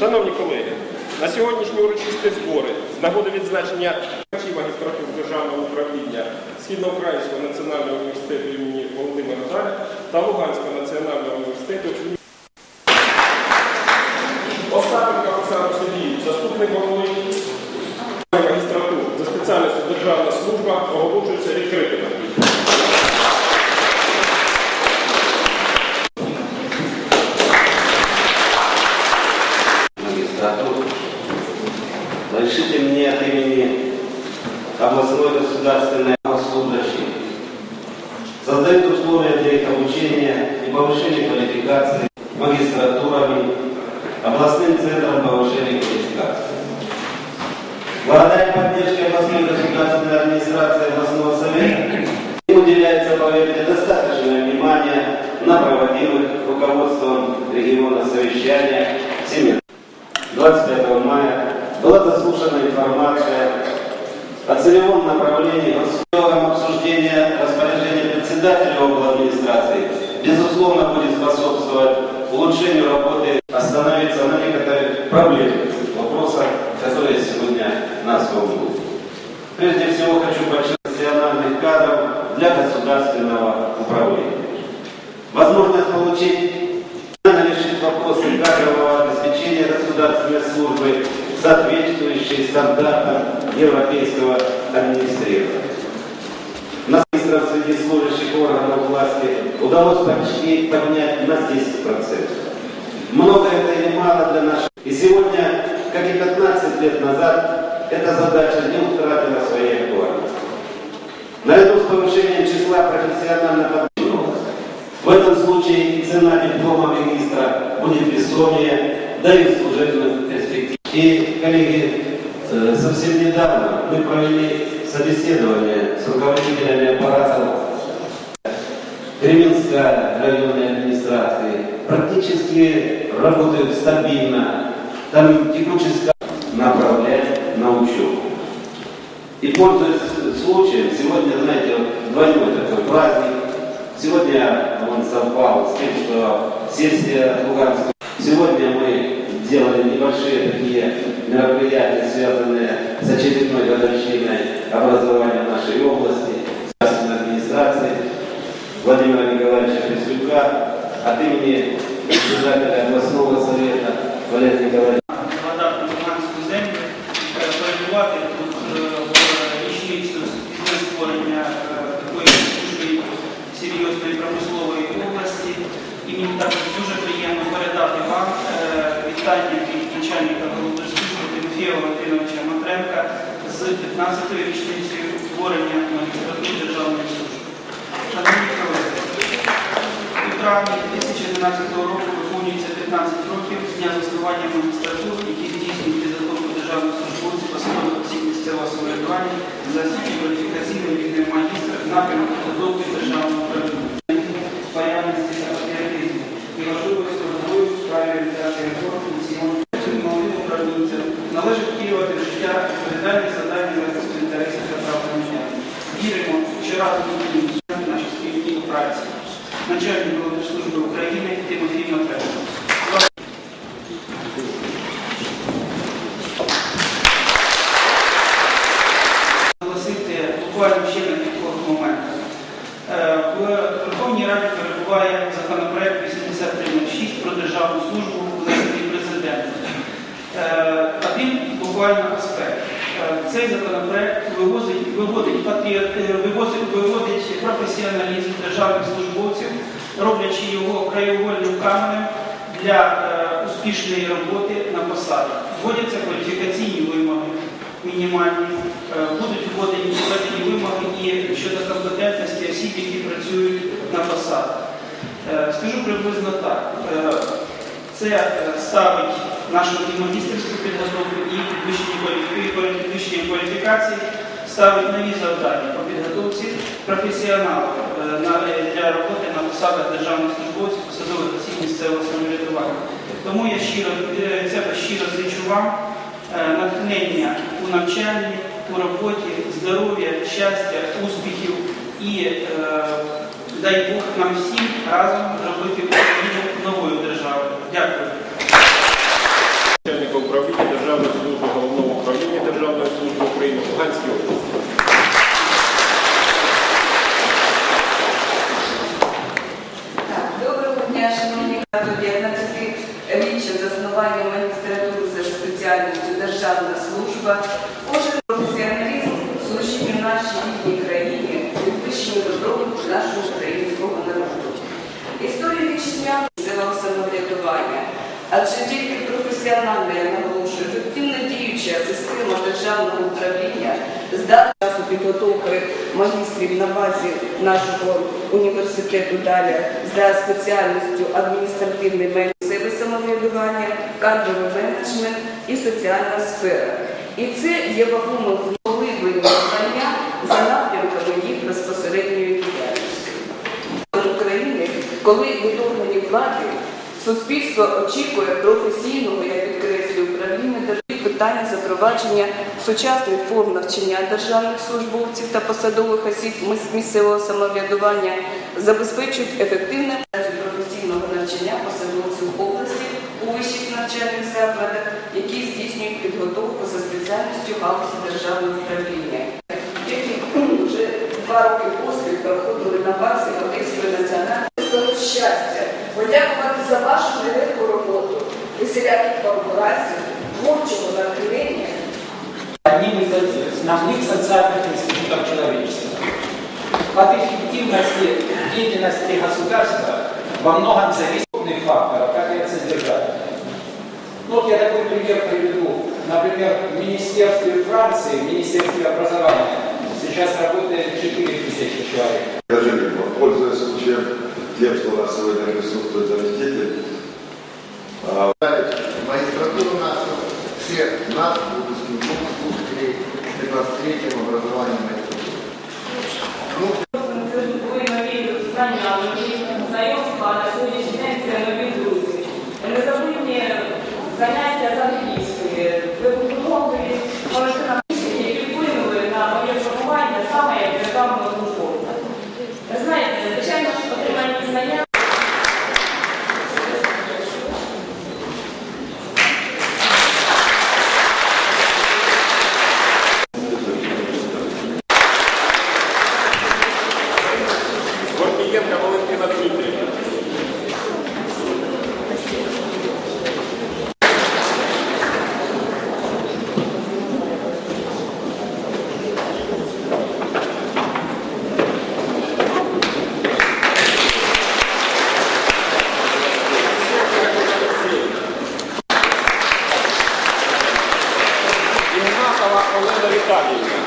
Шановні колеги, на сьогоднішні урочисті збори з нагоди відзначення магістратур державного управління Східноукраїнського національного університету імені Володимира Даля та Луганського національного університету повышения квалификации магистратурами, областным центром повышения квалификации. Благодаря поддержке областной государственной администрации областного совета им уделяется, поверьте, достаточное внимание на проводимых руководством региона совещания семинарах. 25 мая была заслушана информация о целевом направлении обсуждения распоряжения председателя администрации безусловно будет способствовать улучшению работы, остановиться на некоторых проблемах, вопросах, которые сегодня нас волнуют. Прежде всего хочу подчеркнуть профессиональных кадров для государственного управления. Возможность получить решить вопросы кадрового обеспечения государственной службы, соответствующие стандартам европейского администрирования. Удалось почти поднять на 10%. Много это или мало для наших. И сегодня, как и 15 лет назад, эта задача не утратила своей актуальности. Наряду с повышением числа профессионально подготовленных в этом случае и цена диплома министра будет весомее, да и служебных перспективах. И, коллеги, э, совсем недавно мы провели собеседование с руководителями аппаратов Кременской районной администрации. Практически работают стабильно. Там текучесть направлять на учебу. И пользуясь случаем, сегодня, знаете, вот двойной такой праздник, Сегодня он совпал с тем, что сессия Луганского. Сегодня мы делали небольшие такие мероприятия, связанные с очередной годовщиной образования нашей области, Присюка от имени председателя областного совета Валерия Николаевича. надати Луганську землю, перебувати тут в річницю з створення такої дуже серйозної промислової області. І мені також дуже приємно передати вам вітання від начальника Голодорслужби Тимофія Валентиновича Матренка з 15-ю річницею створення магістратури державної служби. Травні 2011 року виповнюється 15 років з дня заснування магістратур, які здійснюють підготовку державних службовців посадових осіб місцевого самоврядування за освітньо кваліфікаційним рівнем магістра напрямку підготовки державного управління, порядності та патріотизму і важливості розвою в справі реалізації реформ функціонування молодим управлінцям належить втілювати в життя відповідальні завдання захисту інтересів та прав громадян. Віримо, що разом з ним наші спільні праці. Начальник Служби України Тимофій Матренко. Наголосити буквально ще на кількох моментах. Е, В Верховній Раді перебуває законопроект 8306 про державну службу в засіданні президента. Е, Один буквально аспект. Е, Цей законопроект виводить, е, виводить професіоналізм державних службовців, роблячи його краєвольним каменем для е, успішної роботи на посадах. Вводяться кваліфікаційні вимоги мінімальні, е, будуть вводені складені вимоги і щодо компетентності осіб, які працюють на посадах. Е, Скажу приблизно так. Це ставить нашу і магістерську підготовку і підвищення кваліфікації, ставить нові завдання по підготовці професіоналів на- для роботи на посадах державних службовців, посадових осіб місцевого самоврядування. Тому я щиро це щиро зичу вам е, натхнення у навчанні, у роботі, здоров'я, щастя, успіхів і е, дай Бог нам всім разом робити державна служба, кожен професіоналізм служить в нашій рідній країні підвищенню добробуту нашого українського народу. Історія вітчизняного місцевого самоврядування, адже тільки професіональна, я наголошую, ефективно діюча система державного управління здатна часу підготовки магістрів на базі нашого університету далі за спеціальністю адміністративний місцеве самоврядування, кадровий менеджмент і соціальна сфера. І це є вагомим впливом знання за напрямками їх безпосередньої діяльності. України, коли від влади суспільство очікує професійного, я підкреслюю, управління державі питання запровадження сучасних форм навчання державних службовців та посадових осіб місцевого самоврядування забезпечують ефективне професійного навчання посадовців навчальних закладах, які здійснюють підготовку за спеціальністю галузі державного управління які вже два роки поспіль проходили на базі Одеської національної Свого щастя, подякувати за вашу нелегку роботу, усіляких корпорацій, творчого натхнення. одним из основных социальных институтов человечества. От эффективности деятельности государства во многом зависит крупных факторов, как и от содержания. Ну, Вот я такой пример приведу. Например, в Министерстве Франции, в Министерстве образования сейчас работает 4 тысячи человек. Скажите, пользуясь случаем тем, что у нас сегодня присутствует заместитель, a Holanda e Itália.